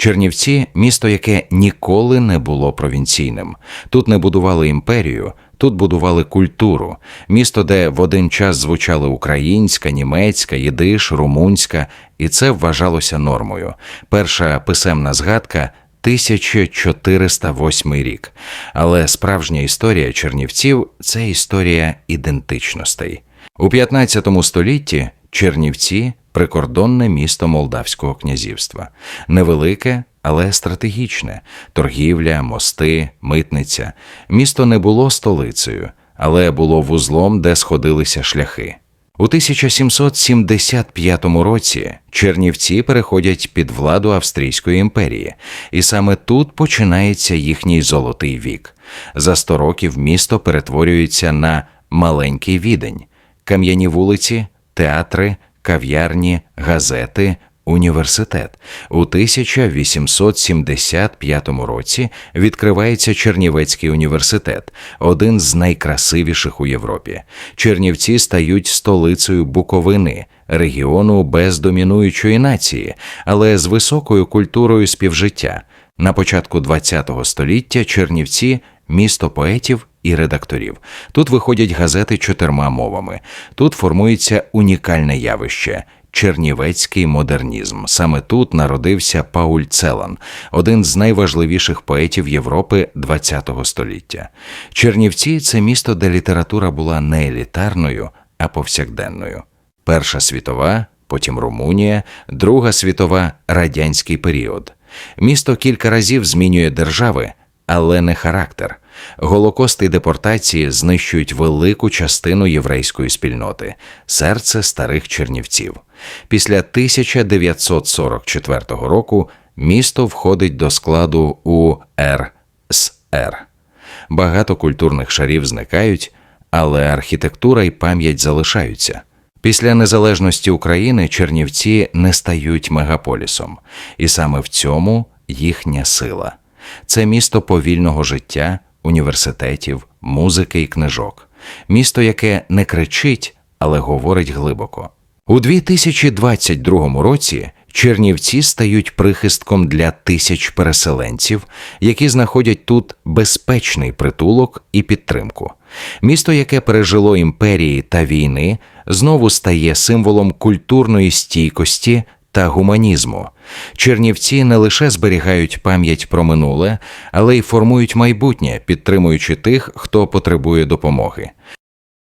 Чернівці місто, яке ніколи не було провінційним. Тут не будували імперію, тут будували культуру. Місто, де в один час звучали українська, німецька, їдиш, румунська, і це вважалося нормою. Перша писемна згадка. 1408 рік. Але справжня історія Чернівців це історія ідентичностей. У 15 столітті Чернівці прикордонне місто Молдавського князівства. Невелике, але стратегічне торгівля, мости, митниця. Місто не було столицею, але було вузлом, де сходилися шляхи. У 1775 році Чернівці переходять під владу Австрійської імперії, і саме тут починається їхній золотий вік. За 100 років місто перетворюється на маленький відень, кам'яні вулиці, театри, кав'ярні, газети, університет. У 1875 році відкривається Чернівецький університет, один з найкрасивіших у Європі. Чернівці стають столицею Буковини, регіону без домінуючої нації, але з високою культурою співжиття. На початку ХХ століття Чернівці місто поетів і редакторів. Тут виходять газети чотирма мовами. Тут формується унікальне явище. Чернівецький модернізм. Саме тут народився Пауль Целан, один з найважливіших поетів Європи ХХ століття. Чернівці це місто, де література була не елітарною, а повсякденною. Перша світова, потім Румунія, Друга світова радянський період. Місто кілька разів змінює держави, але не характер. Голокост і депортації знищують велику частину єврейської спільноти, серце старих чернівців. Після 1944 року місто входить до складу УРСР. Багато культурних шарів зникають, але архітектура і пам'ять залишаються. Після незалежності України Чернівці не стають мегаполісом, і саме в цьому їхня сила. Це місто повільного життя, університетів, музики і книжок. Місто, яке не кричить, але говорить глибоко. У 2022 році Чернівці стають прихистком для тисяч переселенців, які знаходять тут безпечний притулок і підтримку. Місто, яке пережило імперії та війни, знову стає символом культурної стійкості та гуманізму. Чернівці не лише зберігають пам'ять про минуле, але й формують майбутнє, підтримуючи тих, хто потребує допомоги.